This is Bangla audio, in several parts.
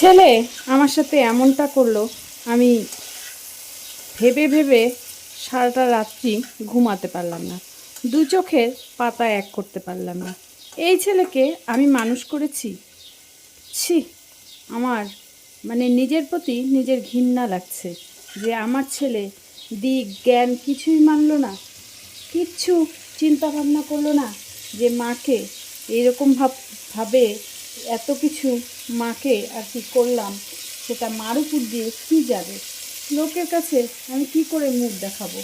ছেলে আমার সাথে এমনটা করল, আমি ভেবে ভেবে সারাটা রাত্রি ঘুমাতে পারলাম না। দু চোখের পাতা এক করতে পারলাম না। এই ছেলেকে আমি মানুষ করেছি? ছি, আমার মানে নিজের প্রতি নিজের ঘৃণা লাগছে যে আমার ছেলে দিক জ্ঞান কিছুই মানলো না, কিচ্ছু চিন্তা ভাবনা করল না যে মাকে এরকম ভাব ভাবে এত কিছু মাকে আর কি করলাম, সেটা মার উপর দিয়ে কী যাবে? লোকের কাছে আমি কি করে মুখ দেখাবো?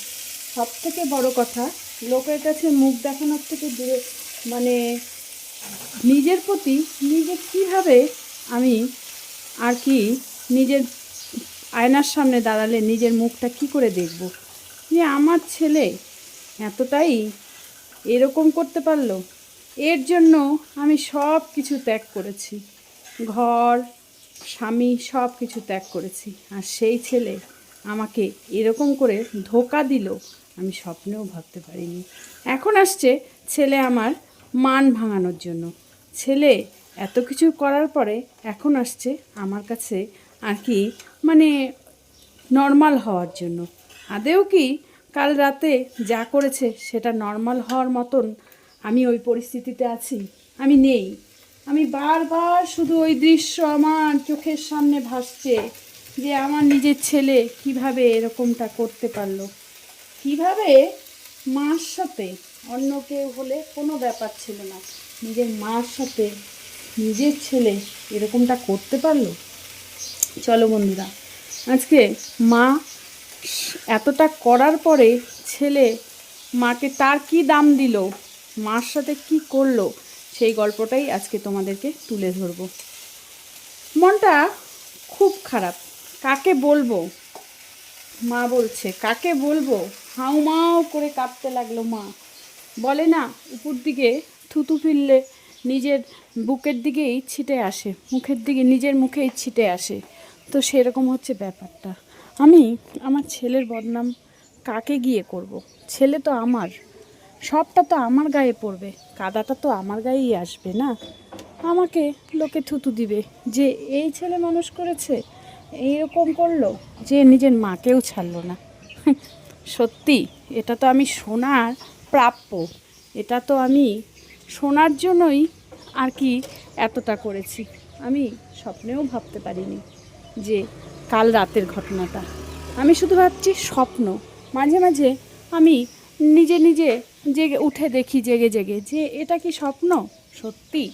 সব থেকে বড় কথা, লোকের কাছে মুখ দেখানোর থেকে দূরে মানে নিজের প্রতি নিজে কীভাবে আমি আর কি নিজের আয়নার সামনে দাঁড়ালে নিজের মুখটা কি করে দেখব? যে আমার ছেলে এতটাই এরকম করতে পারল এর জন্য আমি সব কিছু ত্যাগ করেছি। ঘর, স্বামী, সব কিছু ত্যাগ করেছি। আর সেই ছেলে আমাকে এরকম করে ধোকা দিল, আমি স্বপ্নেও ভাবতে পারিনি। এখন আসছে ছেলে আমার মান ভাঙানোর জন্য। ছেলে এত কিছু করার পরে এখন আসছে আমার কাছে আর কি মানে নর্মাল হওয়ার জন্য। আদেও কি কাল রাতে যা করেছে সেটা নর্মাল হওয়ার মতন আমি ওই পরিস্থিতিতে আছি। আমি নেই। আমি বারবার শুধু ওই দৃশ্য আমার চোখের সামনে ভাসছে যে আমার নিজের ছেলে কীভাবে এরকমটা করতে পারল। কীভাবে মার সাথে অন্য কেউ হলে কোনো ব্যাপার ছিল না। নিজের মার সাথে নিজের ছেলে এরকমটা করতে পারল? চলো বন্ধুরা, আজকে মা এতটা করার পরে ছেলে মাকে তার কি দাম দিল? মার সাথে কি করল সেই গল্পটাই আজকে তোমাদেরকে তুলে ধরবো। মনটা খুব খারাপ। কাকে বলব? মা বলছে, কাকে বলব? হাউমাউ করে কাঁপতে লাগল মা। বলে না, উপর দিকে থুতু ফিরলে নিজের বুকের দিকেই ছিটে আসে, মুখের দিকে, নিজের মুখেই ছিটে আসে। তো সেরকম হচ্ছে ব্যাপারটা। আমি আমার ছেলের বদনাম কাকে গিয়ে করব। ছেলে তো আমার। সবটা তো আমার গায়ে পড়বে, কাদাটা তো আমার গায়েই আসবে না। আমাকে লোকে থুতু দিবে যে এই ছেলে মানুষ করেছে, এইরকম করল যে নিজের মাকেও ছাড়লো না। সত্যি, এটা তো আমি শোনার প্রাপ্য, এটা তো আমি শোনার জন্যই আর কি এতটা করেছি। আমি স্বপ্নেও ভাবতে পারিনি যে কাল রাতের ঘটনাটা। আমি শুধু ভাবছি স্বপ্ন, মাঝে মাঝে আমি নিজে নিজে জেগে উঠে দেখি জেগে জেগে যে এটা কি স্বপ্ন? সত্যি?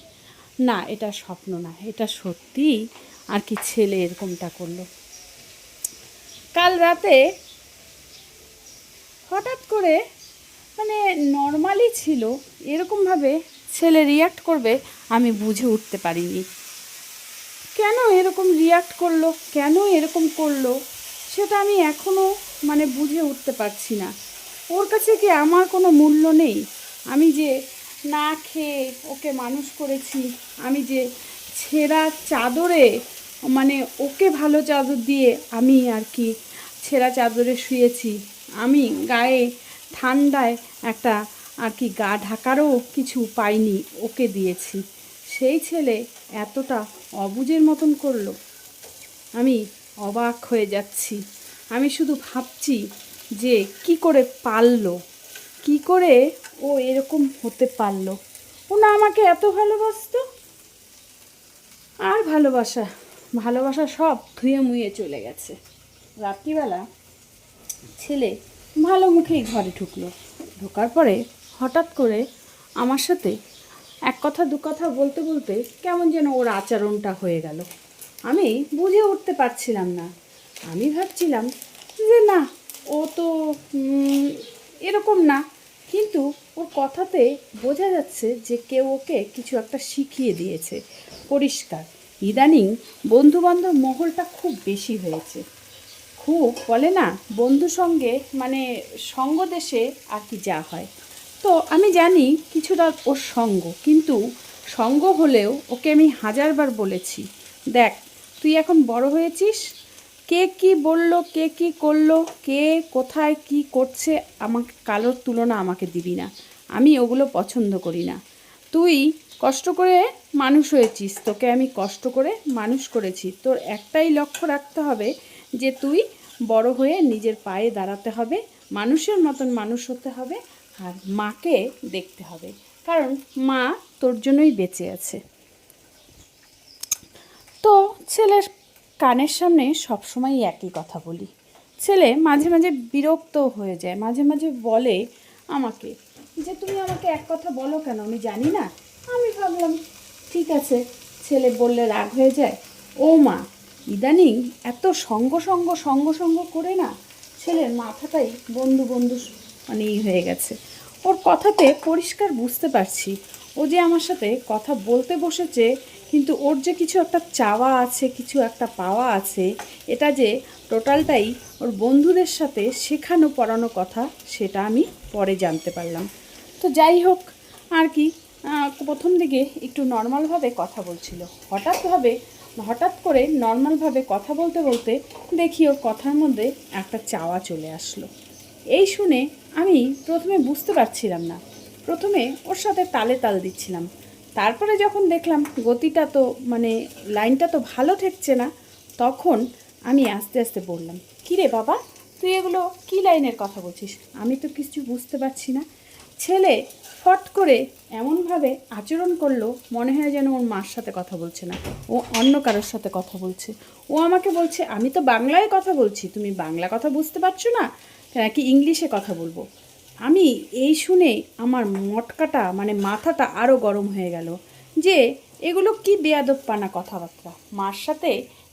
না, এটা স্বপ্ন না, এটা সত্যি। আর কি ছেলে এরকমটা করল? কাল রাতে হঠাৎ করে মানে নর্মালি ছিল, এরকমভাবে ছেলে রিয়াক্ট করবে আমি বুঝে উঠতে পারিনি। কেন এরকম রিয়াক্ট করল? কেন এরকম করল? সেটা আমি এখনও মানে বুঝে উঠতে পারছি না। ওর কাছে কি আমার কোনো মূল্য নেই? আমি যে না খেয়ে ওকে মানুষ করেছি, আমি যে ছেঁড়া চাদরে মানে ওকে ভালো চাদর দিয়ে আমি আর কি ছেঁড়া চাদরে শুয়েছি। আমি গায়ে ঠান্ডায় একটা আর কি গা ঢাকারও কিছু পাইনি, ওকে দিয়েছি। সেই ছেলে এতটা অবুঝের মতন করল। আমি অবাক হয়ে যাচ্ছি। আমি শুধু ভাবছি যে কি করে পারল, কি করে ও এরকম হতে পারল। ও না আমাকে এত ভালোবাসতো? আর ভালোবাসা ভালোবাসা সব ধুয়ে মুয়ে চলে গেছে। রাত্রিবেলা ছেলে ভালো মুখেই ঘরে ঢুকলো। ঢোকার পরে হঠাৎ করে আমার সাথে এক কথা, দু কথা বলতে বলতে কেমন যেন ওর আচরণটা হয়ে গেল। আমি বুঝে উঠতে পারছিলাম না। আমি ভাবছিলাম যে না ও তো এরকম না। কিন্তু ওর কথাতে বোঝা যাচ্ছে যে কেউ ওকে কিছু একটা শিখিয়ে দিয়েছে। পরিষ্কার। ইদানিং বন্ধুবান্ধব মহলটা খুব বেশি হয়েছে। খুব বলে না, বন্ধু সঙ্গে মানে সঙ্গ দেশে আর কি যা হয়। তো আমি জানি কিছুটা ওর সঙ্গ, কিন্তু সঙ্গ হলেও ওকে আমি হাজারবার বলেছি, দেখ, তুই এখন বড় হয়েছিস কে কি বলল, কে কি করল, কে কোথায় কি করছে আমাকে কালোর তুলনা আমাকে দিবি না। আমি ওগুলো পছন্দ করি না। তুই কষ্ট করে মানুষ হয়েছিস, তোকে আমি কষ্ট করে মানুষ করেছি। তোর একটাই লক্ষ্য রাখতে হবে যে তুই বড় হয়ে নিজের পায়ে দাঁড়াতে হবে, মানুষের মতন মানুষ হতে হবে আর মাকে দেখতে হবে। কারণ মা তোর জন্যই বেঁচে আছে। তো ছেলের কানের সামনে সবসময় একই কথা বলি। ছেলে মাঝে মাঝে বিরক্ত হয়ে যায়, মাঝে মাঝে বলে আমাকে যে, তুমি আমাকে এক কথা বলো কেন? আমি জানি না। আমি ভাবলাম, ঠিক আছে। ছেলে বললে রাগ হয়ে যায়, ও মা, ইদানিং এত সঙ্গ সঙ্গ সঙ্গ সঙ্গ করে না? ছেলের মাথাটাই বন্ধু বন্ধু মানে ই হয়ে গেছে। ওর কথাতে পরিষ্কার বুঝতে পারছি। ও যে আমার সাথে কথা বলতে বসেছে কিন্তু ওর যে কিছু একটা চাওয়া আছে, কিছু একটা পাওয়া আছে, এটা যে টোটালটাই ওর বন্ধুদের সাথে শেখানো, পড়ানো কথা, সেটা আমি পরে জানতে পারলাম। তো যাই হোক, আর কি প্রথম দিকে একটু নর্মালভাবে কথা বলছিল। হঠাৎভাবে হঠাৎ করে নর্মালভাবে কথা বলতে বলতে দেখি ওর কথার মধ্যে একটা চাওয়া চলে আসলো। এই শুনে আমি প্রথমে বুঝতে পারছিলাম না। প্রথমে ওর সাথে তালে তাল দিচ্ছিলাম। তারপরে যখন দেখলাম গতিটা তো মানে লাইনটা তো ভালো ঠেকছে না, তখন আমি আস্তে আস্তে বললাম, কিরে বাবা, তুই এগুলো কী লাইনের কথা বলছিস? আমি তো কিছু বুঝতে পারছি না। ছেলে ফট করে এমনভাবে আচরণ করল, মনে হয় যেন ওর মার সাথে কথা বলছে না, ও অন্য কারোর সাথে কথা বলছে। ও আমাকে বলছে, আমি তো বাংলায় কথা বলছি, তুমি বাংলা কথা বুঝতে পারছ না? নাকি ইংলিশে কথা বলব? আমি এই শুনে আমার মটকাটা মানে মাথাটা আরও গরম হয়ে গেল যে এগুলো কি বেয়াদবপানা কথাবার্তা? মার সাথে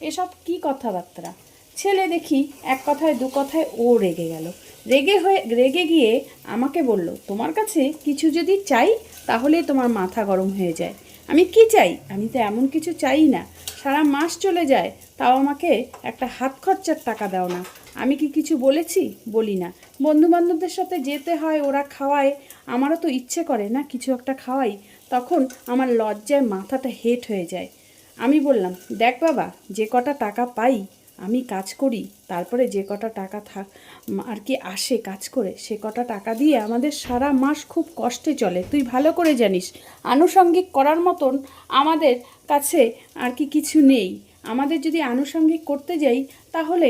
এসব কি কথাবার্তা? ছেলে দেখি এক কথায় দু কথায় ও রেগে গেল। রেগে হয়ে, রেগে গিয়ে আমাকে বলল, তোমার কাছে কিছু যদি চাই তাহলেই তোমার মাথা গরম হয়ে যায়। আমি কি চাই? আমি তো এমন কিছু চাই না। সারা মাস চলে যায়, তাও আমাকে একটা হাত খরচার টাকা দাও না। আমি কি কিছু বলেছি? বলি না। বন্ধু বান্ধবদের সাথে যেতে হয়, ওরা খাওয়ায়। আমারও তো ইচ্ছে করে না কিছু একটা খাওয়াই। তখন আমার লজ্জায় মাথাটা হেট হয়ে যায়। আমি বললাম, দেখ বাবা, যে কটা টাকা পাই, আমি কাজ করি। তারপরে যে কটা টাকা থাক আর কি আসে কাজ করে, সে কটা টাকা দিয়ে আমাদের সারা মাস খুব কষ্টে চলে। তুই ভালো করে জানিস, আনুষঙ্গিক করার মতন আমাদের কাছে আর কি কিছু নেই। আমাদের যদি আনুষঙ্গিক করতে যাই, তাহলে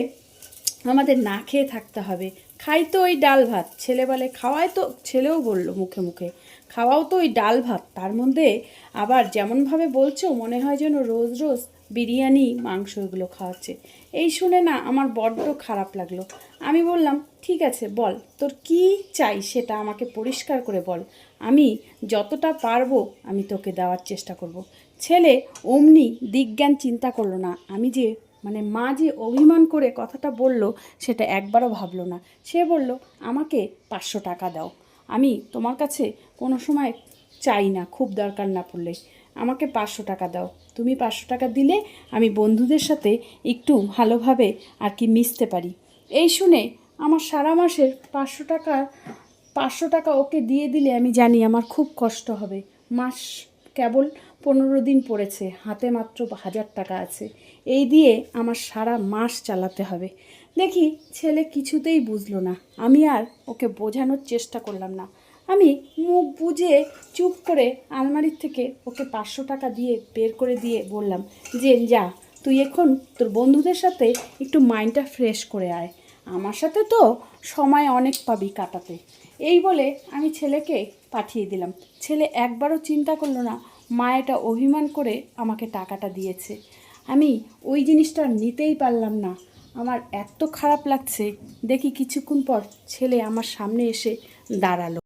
আমাদের না খেয়ে থাকতে হবে। খাই তো ওই ডাল ভাত। ছেলে বলে খাওয়ায় তো। ছেলেও বলল মুখে মুখে, খাওয়াও তো ওই ডাল ভাত। তার মধ্যে আবার যেমনভাবে বলছো, মনে হয় যেন রোজ রোজ বিরিয়ানি, মাংস এগুলো খাওয়াচ্ছে। এই শুনে না আমার বড্ড খারাপ লাগল। আমি বললাম, ঠিক আছে, বল, তোর কি চাই সেটা আমাকে পরিষ্কার করে বল। আমি যতটা পারব আমি তোকে দেওয়ার চেষ্টা করব। ছেলে অমনি দিজ্ঞান চিন্তা করল না, আমি যে মানে মা যে অভিমান করে কথাটা বলল, সেটা একবারও ভাবলো না। সে বলল, আমাকে পাঁচশো টাকা দাও। আমি তোমার কাছে কোনো সময় চাই না, খুব দরকার না পড়লে। আমাকে পাঁচশো টাকা দাও। তুমি পাঁচশো টাকা দিলে আমি বন্ধুদের সাথে একটু ভালোভাবে আর কি মিশতে পারি। এই শুনে আমার সারা মাসের পাঁচশো টাকা পাঁচশো টাকা ওকে দিয়ে দিলে আমি জানি আমার খুব কষ্ট হবে। মাস কেবল পনেরো দিন পড়েছে, হাতে মাত্র হাজার টাকা আছে। এই দিয়ে আমার সারা মাস চালাতে হবে। দেখি ছেলে কিছুতেই বুঝলো না। আমি আর ওকে বোঝানোর চেষ্টা করলাম না। আমি মুখ বুঝে চুপ করে আলমারির থেকে ওকে পাঁচশো টাকা দিয়ে বের করে দিয়ে বললাম যে, যা, তুই এখন তোর বন্ধুদের সাথে একটু মাইন্ডটা ফ্রেশ করে আয়। আমার সাথে তো সময় অনেক পাবি কাটাতে। এই বলে আমি ছেলেকে পাঠিয়ে দিলাম। ছেলে একবারও চিন্তা করল না মা এটা অভিমান করে আমাকে টাকাটা দিয়েছে। আমি ওই জিনিসটা নিতেই পারলাম না। আমার এত খারাপ লাগছে। দেখি কিছুক্ষণ পর ছেলে আমার সামনে এসে দাঁড়াল।